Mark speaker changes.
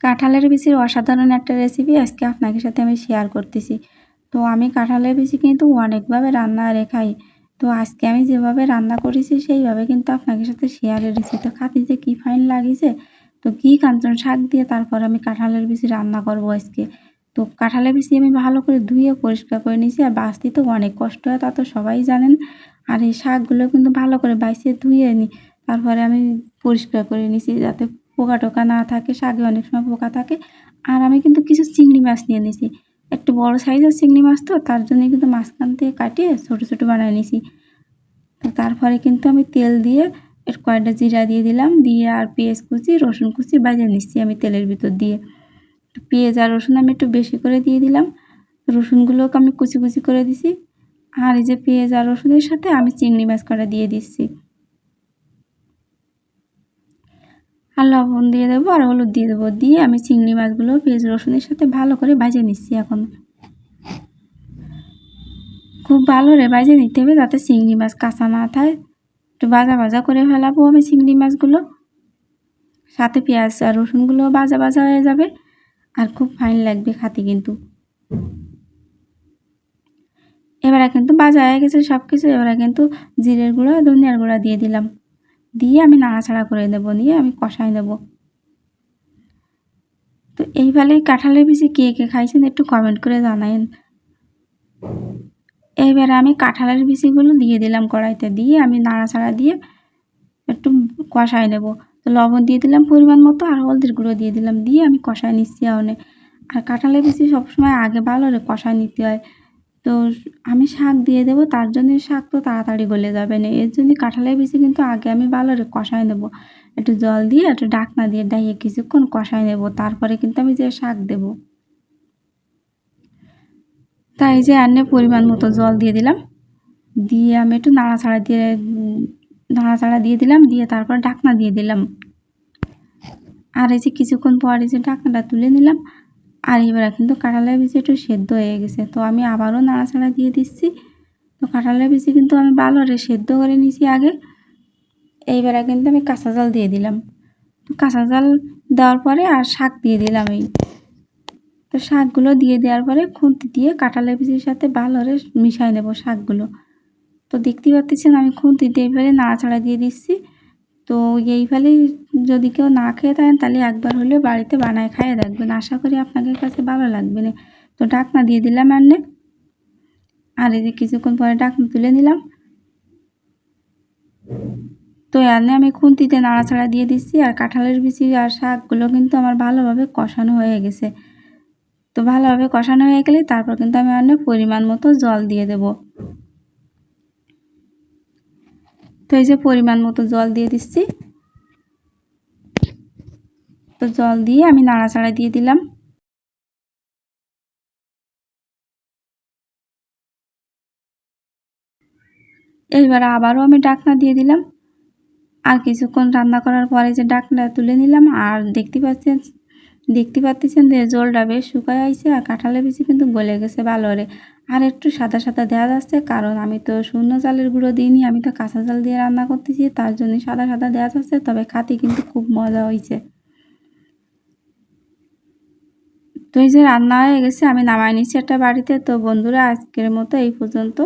Speaker 1: কাঁঠালের বিচির অসাধারণ একটা রেসিপি আজকে আপনাদের সাথে আমি শেয়ার করতেছি। তো আমি কাঁঠালের বিচি কিন্তু অনেকভাবে রান্না আরে খাই। তো আজকে আমি যেভাবে রান্না করেছি, সেইভাবে কিন্তু আপনাদের সাথে শেয়ার করেছি তো যে কী ফাইন লাগিছে। তো কী কাঞ্চন শাক দিয়ে তারপর আমি কাঁঠালের বিচি রান্না করব আজকে। তো কাঁঠালের বিচি আমি ভালো করে ধুয়ে পরিষ্কার করে নিয়েছি আর বাঁচতে তো অনেক কষ্ট হয়, তা তো সবাই জানেন। আর এই শাকগুলো কিন্তু ভালো করে বাইসে ধুয়ে নিই তারপরে আমি পরিষ্কার করে নিয়েছি যাতে পোকা টোকা না থাকে, শাকে অনেক সময় পোকা থাকে। আর আমি কিন্তু কিছু চিংড়ি মাছ নিয়ে নিয়েছি একটু বড় সাইজের চিংড়ি মাছ তো, তার জন্য কিন্তু মাঝখান থেকে কাটিয়ে ছোটো ছোটো বানিয়ে নিয়েছি তো তারপরে কিন্তু আমি তেল দিয়ে এর কয়টা জিরা দিয়ে দিলাম, দিয়ে আর পেঁয়াজ কুচি, রসুন কুচি বাজিয়ে নিচ্ছি আমি তেলের ভিতর দিয়ে। পেঁয়াজ আর রসুন আমি একটু বেশি করে দিয়ে দিলাম। রসুনগুলোকে আমি কুচি কুচি করে দিছি। আর এই যে পেঁয়াজ আর রসুনের সাথে আমি চিংড়ি মাছ কটা দিয়ে দিচ্ছি। আর লবণ দিয়ে দেবো আর হলুদ দিয়ে দেবো। দিয়ে আমি চিংড়ি মাছগুলো পেঁয়াজ, রসুনের সাথে ভালো করে ভাজে নিচ্ছি এখন। খুব ভালো রে বাজে নিতে হবে যাতে চিংড়ি মাছ কাঁচা না থাকে। একটু ভাজা ভাজা করে ফেলাবো আমি চিংড়ি মাছগুলো। সাথে পেঁয়াজ আর রসুনগুলো ভাজা ভাজা হয়ে যাবে। আর খুব ফাইন লাগবে খাতে কিন্তু। এবারে কিন্তু ভাজা হয়ে গেছে সব কিছু এবারে কিন্তু জিরের গুঁড়ো, ধনিয়ার গুঁড়া দিয়ে দিলাম। দিয়ে আমি নাড়াচাড়া করে দেব নিয়ে আমি কষাই দেব তো এইভাবে কাঁঠালের বিচি কে কে খাইছেন একটু কমেন্ট করে জানাইন এবারে আমি কাঁঠালের বিচিগুলো দিয়ে দিলাম কড়াইতে, দিয়ে আমি নাড়াচাড়া দিয়ে একটু কষাই নেব। তো লবণ দিয়ে দিলাম পরিমাণ মতো আর হলদির গুঁড়ো দিয়ে দিলাম, দিয়ে আমি কষাই নিচ্ছি অনেক আর কাঁঠালের বিচি সবসময় আগে ভালো রে কষাই নিতে হয়। তো আমি শাক দিয়ে দেবো, তার জন্য শাক তো তাড়াতাড়ি গলে যাবে না। এর জন্য কাঁঠালের বিচি কিন্তু আগে আমি ভালো কষাই নেব। একটু জল দিয়ে, একটু ডাকনা দিয়ে ডাইয়ে কিছুক্ষণ কষাই নেব, তারপরে কিন্তু আমি যে শাক দেব। তাই যে আনে পরিমাণ মতো জল দিয়ে দিলাম। দিয়ে আমি একটু নাড়াচাড়া দিয়ে নাড়াচাড়া দিয়ে দিলাম, দিয়ে তারপর ডাকনা দিয়ে দিলাম। আর এই যে কিছুক্ষণ পরে যে ডাকনাটা তুলে নিলাম আর এবার কিন্তু কাঁঠালের বিচি একটু সেদ্ধ হয়ে গেছে। তো আমি আবারও নাড়াচাড়া দিয়ে দিচ্ছি। তো কাঁঠালের বিচি কিন্তু আমি ভালো রে সেদ্ধ করে নিয়েছি আগে। এইবারে কিন্তু আমি কাঁচা জল দিয়ে দিলাম। তো কাঁচা জল দেওয়ার পরে আর শাক দিয়ে দিলাম এই। তো শাকগুলো দিয়ে দেওয়ার পরে খুন্তি দিয়ে কাঁঠালের বিচির সাথে ভালো করে মিশাই নেব শাকগুলো। তো দেখতে পাচ্ছেন আমি খুন্তি দিয়ে এবারে নাড়াচাড়া দিয়ে দিচ্ছি। তো এই ফলে যদি কেউ না খেয়ে থাকেন, তাহলে একবার হলেও বাড়িতে বানায় খাইয়ে দেখবেন। আশা করি আপনাদের কাছে ভালো লাগবে না। তো ডাকনা দিয়ে দিলাম আনলে আর এই যে কিছুক্ষণ পরে ডাকনা তুলে নিলাম। তো এনে আমি খুন্তিতে নাড়াচাড়া দিয়ে দিচ্ছি আর কাঁঠালের বিচি আর শাকগুলো কিন্তু আমার ভালোভাবে কষানো হয়ে গেছে। তো ভালোভাবে কষানো হয়ে গেলে তারপর কিন্তু আমি অনেক পরিমাণ মতো জল দিয়ে দেবো। তো এই যে পরিমাণ মতো জল দিয়ে দিচ্ছি। তো জল দিয়ে আমি নাড়াচাড়া দিয়ে দিলাম। এইবার আবারও আমি ডাকনা দিয়ে দিলাম। আর কিছুক্ষণ রান্না করার পরে যে ডাকনা তুলে নিলাম, আর দেখতে পাচ্ছেন দেখতে পাচ্ছেন যে জলটা বেশ শুকায় আইছে আর কাঁঠালের বেশি কিন্তু গলে গেছে ভালো রে আর একটু সাদা সাদা দেওয়া যাচ্ছে, কারণ আমি তো শূন্য চালের গুঁড়ো দিইনি, আমি তো কাঁচা চাল দিয়ে রান্না করতেছি, তার জন্য সাদা সাদা দেওয়া যাচ্ছে, তবে খাতে কিন্তু খুব মজা হয়েছে তো এই যে রান্না হয়ে গেছে, আমি নামাই নিচ্ছি একটা বাড়িতে। তো বন্ধুরা, আজকের মতো এই পর্যন্ত।